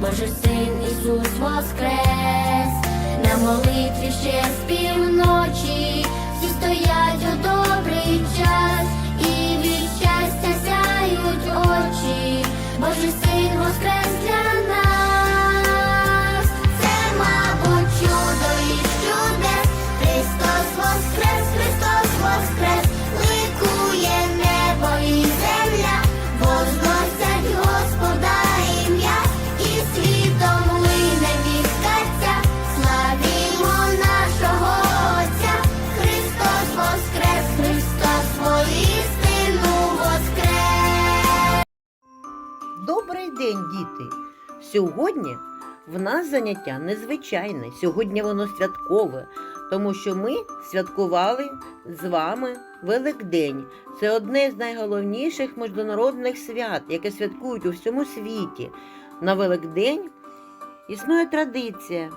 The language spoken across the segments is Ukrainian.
Божий син Ісус воскрес, на молитві ще з півночі, всі стоять у добрий Сьогодні в нас заняття незвичайне. Сьогодні воно святкове, тому що ми святкували з вами Великдень. Це одне з найголовніших міжнародних свят, яке святкують у всьому світі. На Великдень існує традиція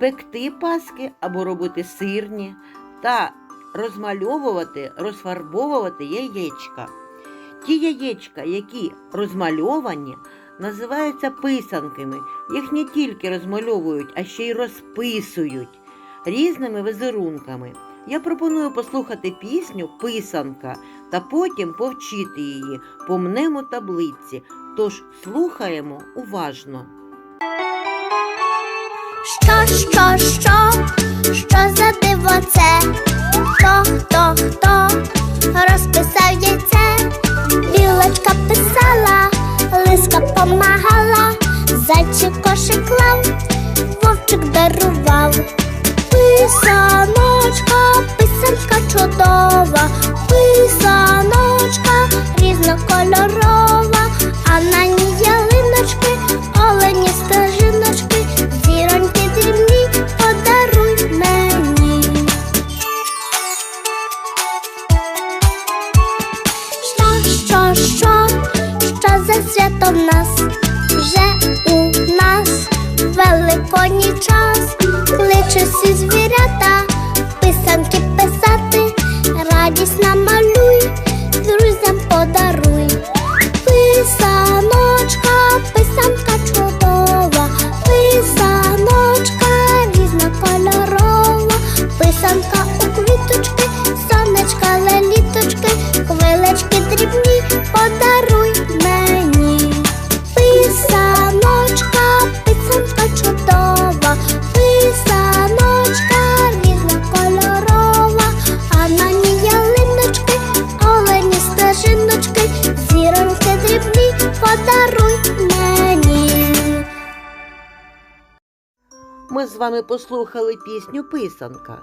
пекти паски або робити сирні та розмальовувати, розфарбовувати яєчка. Ті яєчка, які розмальовані, називаються писанками. Їх не тільки розмальовують, а ще й розписують різними візерунками. Я пропоную послухати пісню Писанка та потім повчити її по мнему таблиці. Тож слухаємо уважно. Що, що, що, великодній час, кличе всі звірята, писанки Ми з вами послухали пісню Писанка.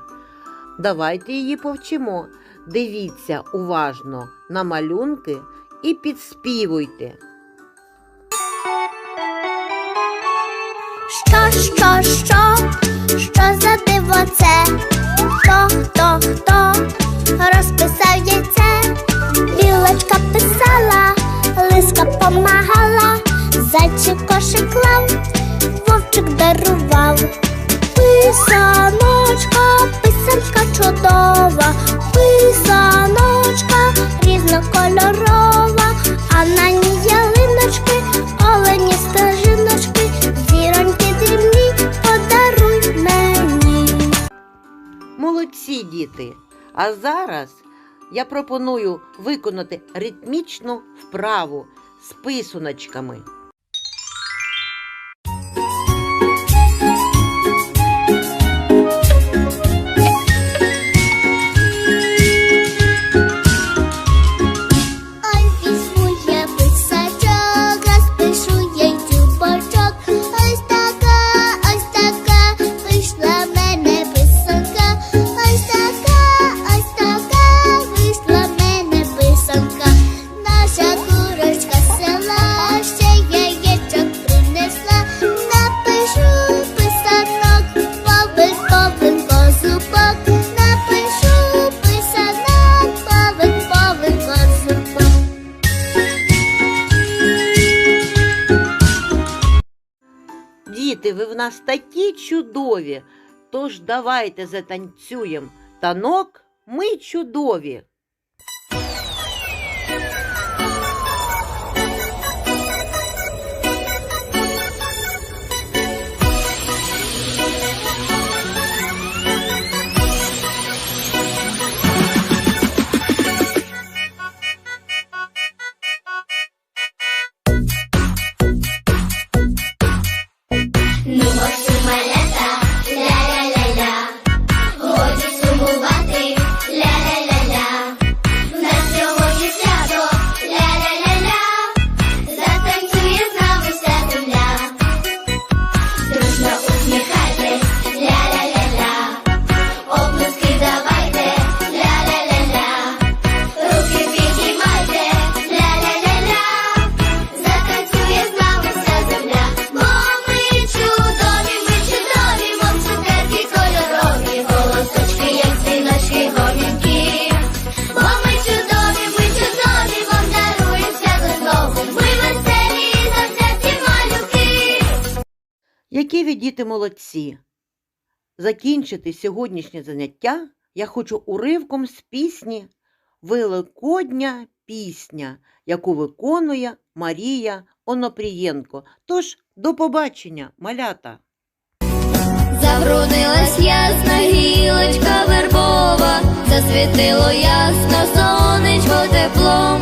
Давайте її повчимо. Дивіться уважно на малюнки і підспівуйте. Що, що, що, що за диво це? Хто, хто, хто розписав яйце? Білочка писала, лиска помагала, зайчик кошик клав, вовчик дарував. Писаночка, писанка чудова, писаночка різнокольорова, а на ній ялиночки, олені стежиночки, зіроньки дрібні, подаруй мені. Молодці діти! А зараз я пропоную виконати ритмічну вправу з писуночками. Ви в нас такі чудові. Тож давайте затанцюємо. Танок, ми чудові. Які діти молодці! Закінчити сьогоднішнє заняття я хочу уривком з пісні Великодня пісня, яку виконує Марія Онопрієнко. Тож до побачення, малята! Забруднилась ясна гілочка вербова, засвітило ясно сонечко теплом,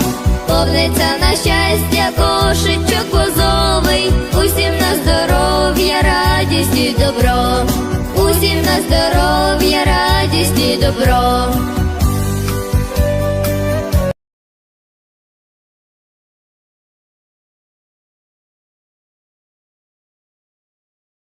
повниться на щастя кошечок бозовий, усім на здоров'я, радість і добро, усім на здоров'я, радість і добро.